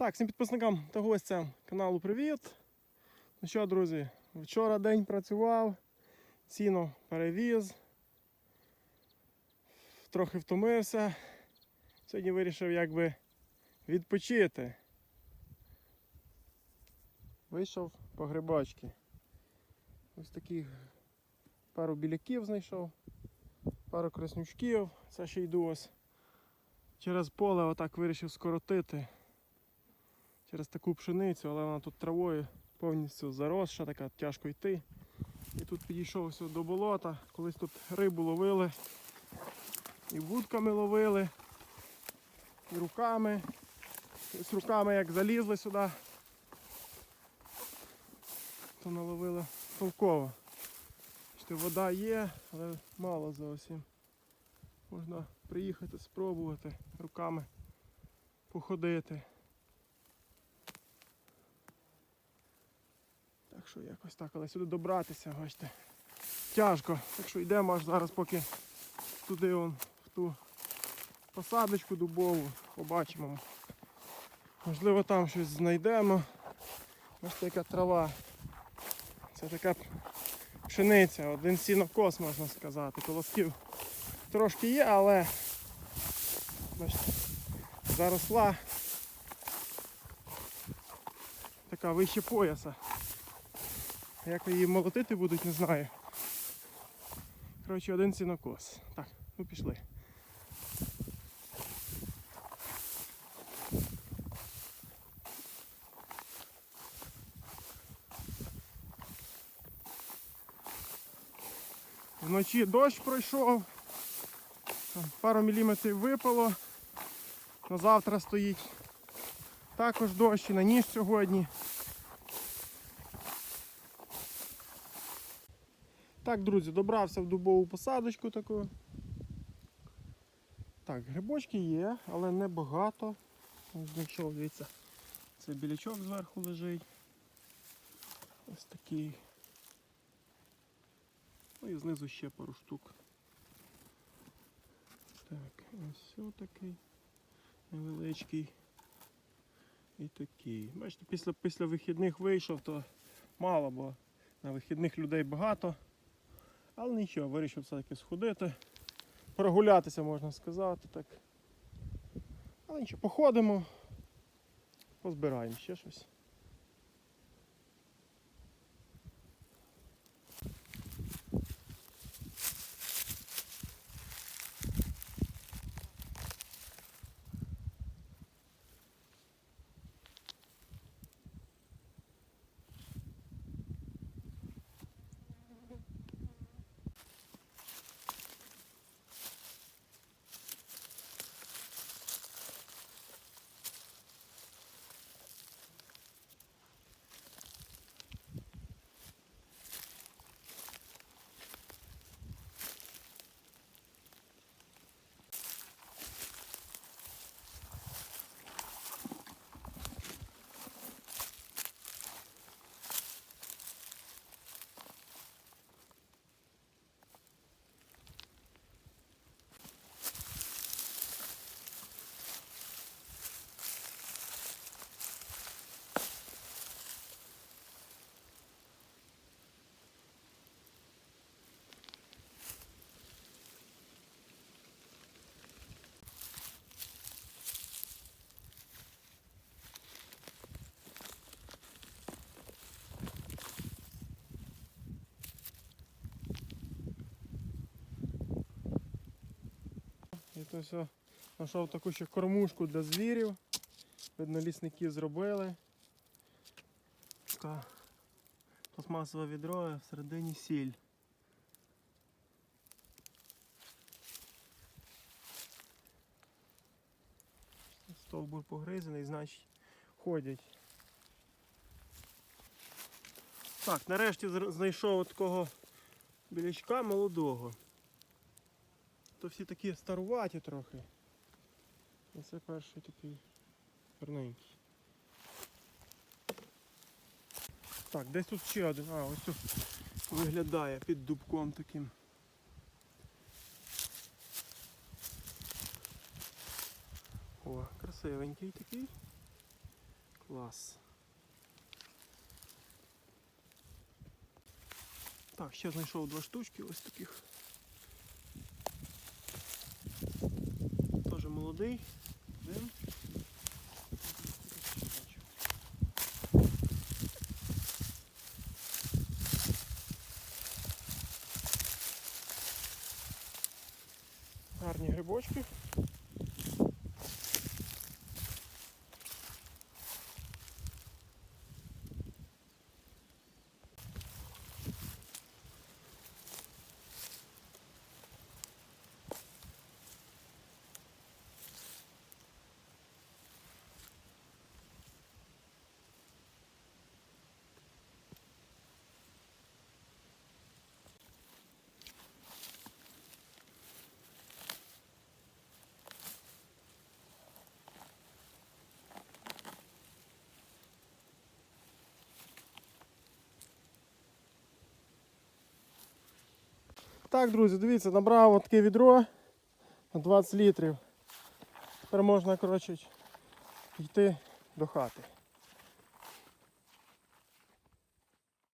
Так, всім підписникам та гостям каналу привіт. Ну що, друзі, вчора день працював, ціну перевіз, трохи втомився. Сьогодні вирішив якби відпочити. Вийшов по грибочки. Ось таких пару біляків знайшов, пару краснючків. Це ще йду ось через поле отак вирішив скоротити через таку пшеницю, але вона тут травою повністю заросша, така тяжко йти. І тут підійшов ось до болота, колись тут рибу ловили, і вудками ловили, і руками. І з руками як залізли сюди, то наловили толково. Вода є, але мало зовсім. Можна приїхати, спробувати руками походити. Що якось так, але сюди добратися, бачите. Тяжко. Так що йдемо аж зараз, поки туди вон, в ту посадочку дубову, побачимо. Можливо там щось знайдемо. Бачите, яка трава. Це така пшениця, один сінокос, можна сказати. Колосків трошки є, але бачите, заросла така вище пояса. Як її молотити будуть, не знаю. Коротше, один сінокос. Так, ну пішли. Вночі дощ пройшов, там пару міліметрів випало. На завтра стоїть також дощ і на ніж сьогодні. Так, друзі, добрався в дубову посадочку таку. Так, грибочки є, але не багато. Знайшов, дивіться, це білячок зверху лежить. Ось такий. Ну і знизу ще пару штук. Так, ось такий невеличкий. І такий. Бачите, після, після вихідних вийшов, то мало, бо на вихідних людей багато. Але нічого, вирішив все-таки сходити. Прогулятися можна сказати. так. Але нічого, походимо, позбираємо ще щось. То все знайшов таку ще кормушку для звірів. Видно, лісники зробили. Така пластмасове відро, всередині сіль. Стовбур погризаний, значить ходять. Так, нарешті знайшов такого білячка молодого. То всі такі старуваті трохи. А це перший такий гарненький. Так, десь тут ще один. А, ось тут виглядає під дубком таким. О, красивенький такий. Клас. Так, ще знайшов два штучки ось таких. Молодий. Один. Гарні грибочки. Так, друзі, дивіться, набрав таке відро на 20 літрів. Тепер можна, коротше, йти до хати.